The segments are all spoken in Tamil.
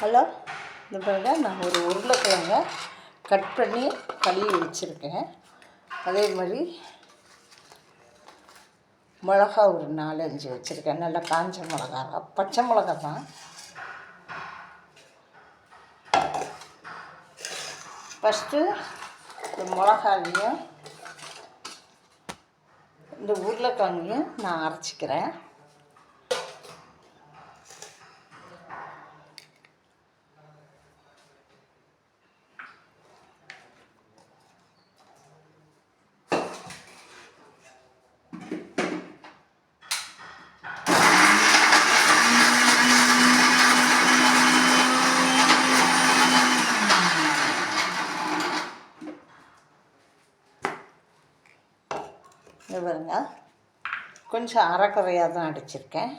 ஹலோ இந்த பாருங்க நான் ஒரு உருளைக்கிழங்க கட் பண்ணி கழுவி வச்சுருக்கேன். அதே மாதிரி மிளகா ஒரு நாலஞ்சு வச்சுருக்கேன். நல்லா காஞ்ச மிளகா பச்சை மிளகா தான். ஃபஸ்ட்டு இந்த மிளகாலையும் இந்த உருளைக்கிழங்கையும் நான் அரைச்சிக்கிறேன் இது பாருங்க. கொஞ்சம் அறக்குறையாக தான் அடிச்சிருக்கேன்.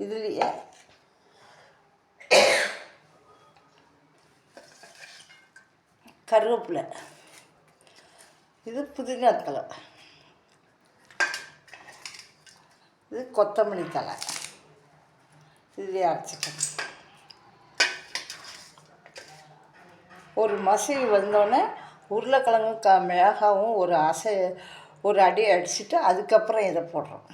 இதுலேயே கருவேப்பிலை. இது புதினா தலை இது கொத்தமல்லி தலை இதுலேயே அரைச்சிக்கணும் ஒரு மசி வந்தோடனே உருளைக்கிழங்கு க மிளகாவும் ஒரு அசை ஒரு அடி அடிச்சுட்டு அதுக்கப்புறம் இதை போடுறோம்.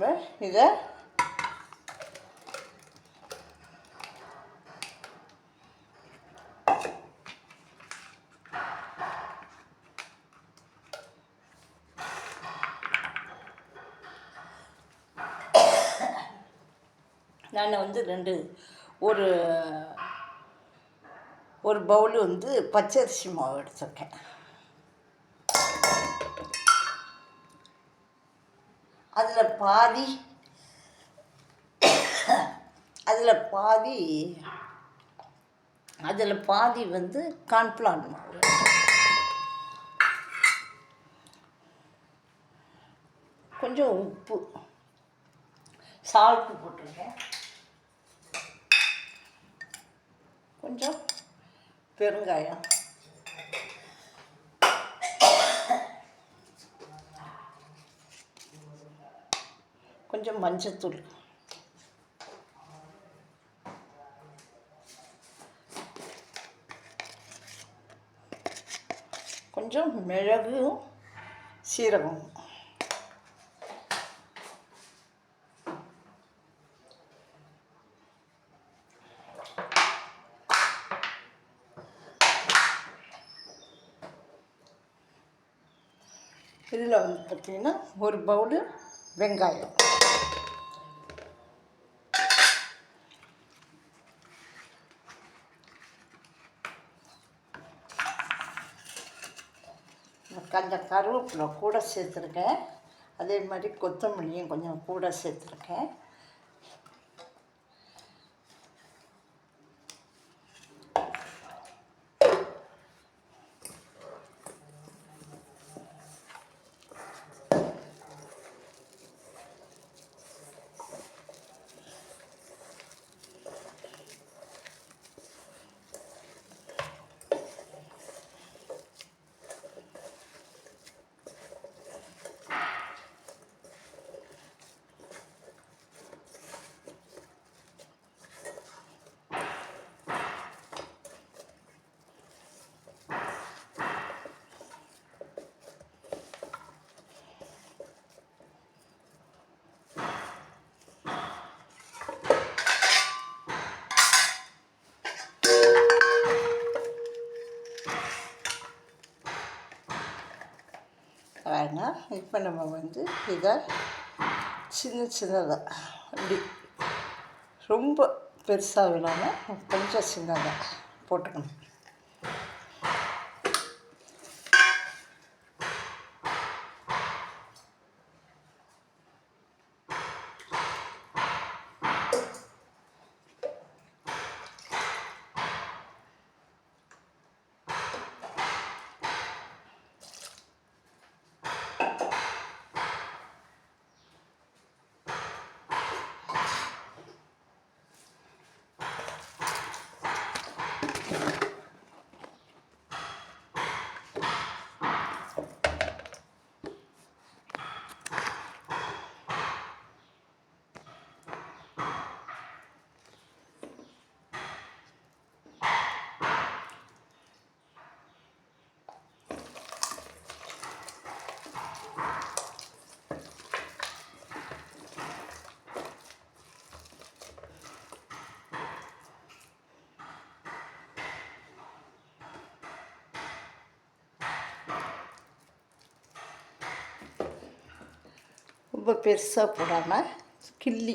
நம்ம இதை நான் வந்து ரெண்டு ஒரு ஒரு பவுல் வந்து பச்சரிசி மாவு எடுத்துருக்கேன். அதில் பாதி அதில் பாதி அதில் பாதி வந்து கான்ஃப்ளான் மாவு. கொஞ்சம் உப்பு சால்ட்டு போட்டுருங்க கொஞ்சம் பெருங்காயம். கொஞ்சம் மஞ்சத்தூள். கொஞ்சம் மிளகும் சீரகம். இதில் வந்து பார்த்திங்கன்னா ஒரு பவுலு வெங்காயம். கொஞ்சம் கருவேப்பிலை கூட சேர்த்துருக்கேன். அதே மாதிரி கொத்தமல்லியும் கொஞ்சம் கூட சேர்த்துருக்கேன். இப்போ நம்ம வந்து இதை சின்ன சின்னதாக அப்படி ரொம்ப பெருசாக விடாமல் கொஞ்சம் சின்னதாக போட்டுக்கணும். ரொம்ப பெருசாக போடாமல் கிள்ளி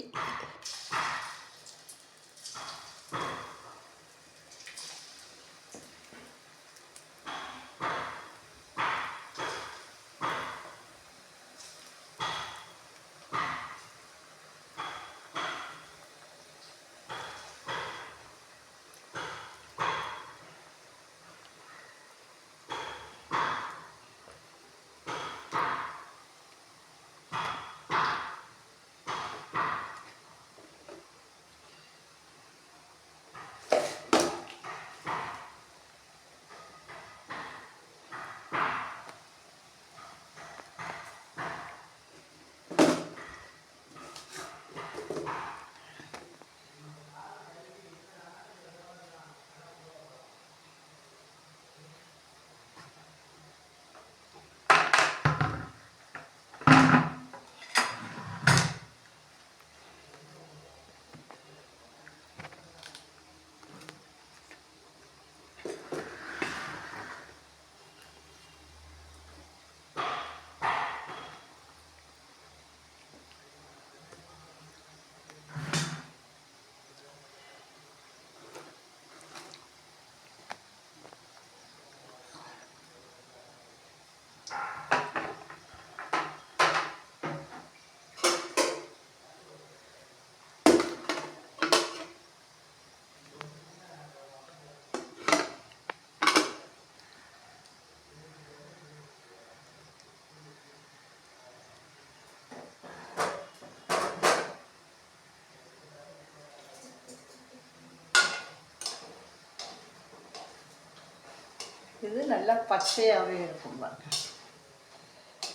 இது நல்லா பச்சையாகவே இருக்கும் பாருங்க.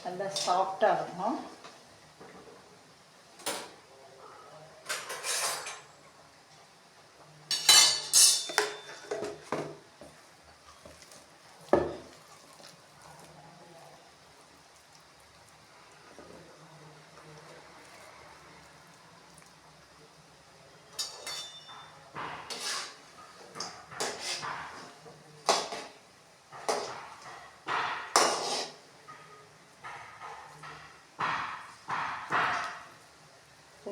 நல்லா சாஃப்டாக இருக்கும்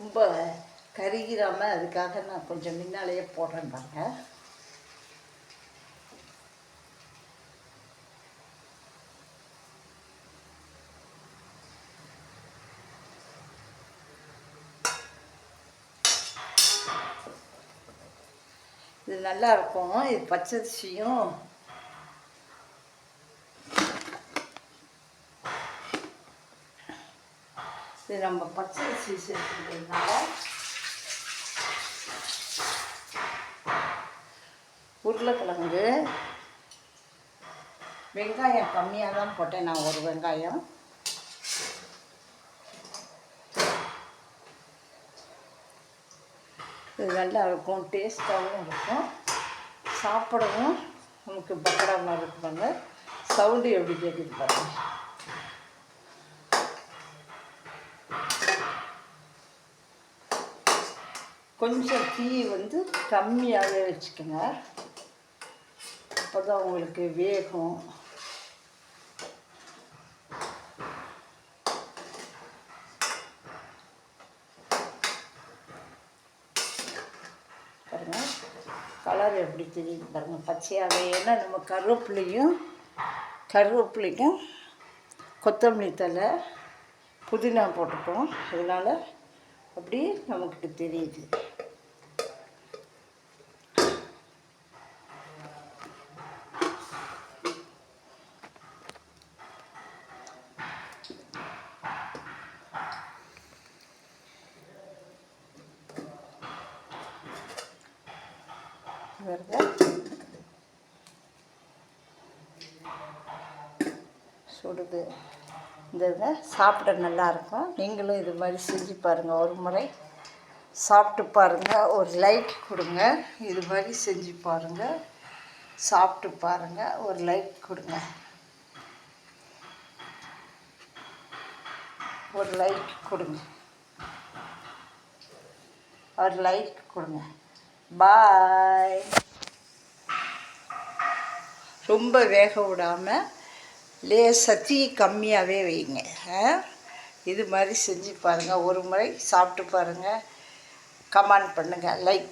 ரொம்ப கருகிராமல் அதுக்காக நான் கொஞ்சம் முன்னாலேயே போடுறேன் பாருங்க. இது நல்லா இருக்கும். இது பச்சரிசியும் இது நம்ம பச்சரிசி சேர்த்துக்கிறதுனால உருளைக்கிழங்கு வெங்காயம் கம்மியாக தான் போட்டேன் நான் ஒரு வெங்காயம். இது நல்லா இருக்கும் டேஸ்ட்டாகவும் இருக்கும். சாப்பிடவும் நமக்கு பக்கடாமல் பாருங்கள் சவுண்டு எப்படி கேட்குது பாருங்கள் கொஞ்சம் தீ வந்து கம்மியாகவே வச்சுக்கோங்க. அப்போ தான் உங்களுக்கு வேகம். பாருங்கள் கலர் எப்படி தெரியுது பாருங்கள் பச்சையாகவே ஏன்னா நம்ம கருவேப்பிலையும் கருவேப்பிலைக்கும் கொத்தமல்லி தலை புதினா போட்டுப்போம். அதனால் அப்படி நமக்கு தெரியுது. பாருங்க சுடுது. இந்த இதை சாப்பிட நல்லா இருக்கும். நீங்களும் இது மாதிரி செஞ்சு பாருங்கள் ஒரு முறை சாப்பிட்டு பாருங்கள் ஒரு லைக் கொடுங்க. இது மாதிரி செஞ்சு பாருங்கள் சாப்பிட்டு பாருங்கள் ஒரு லைக் கொடுங்க. ஒரு லைக் கொடுங்க. ஒரு லைக் கொடுங்க. பாய். ரொம்ப வேக விடாமல் லேசாக தீ கம்மியாகவே வைங்க இது மாதிரி செஞ்சு பாருங்கள் ஒரு முறை சாப்பிட்டு பாருங்கள் கமெண்ட் பண்ணுங்கள் லைக்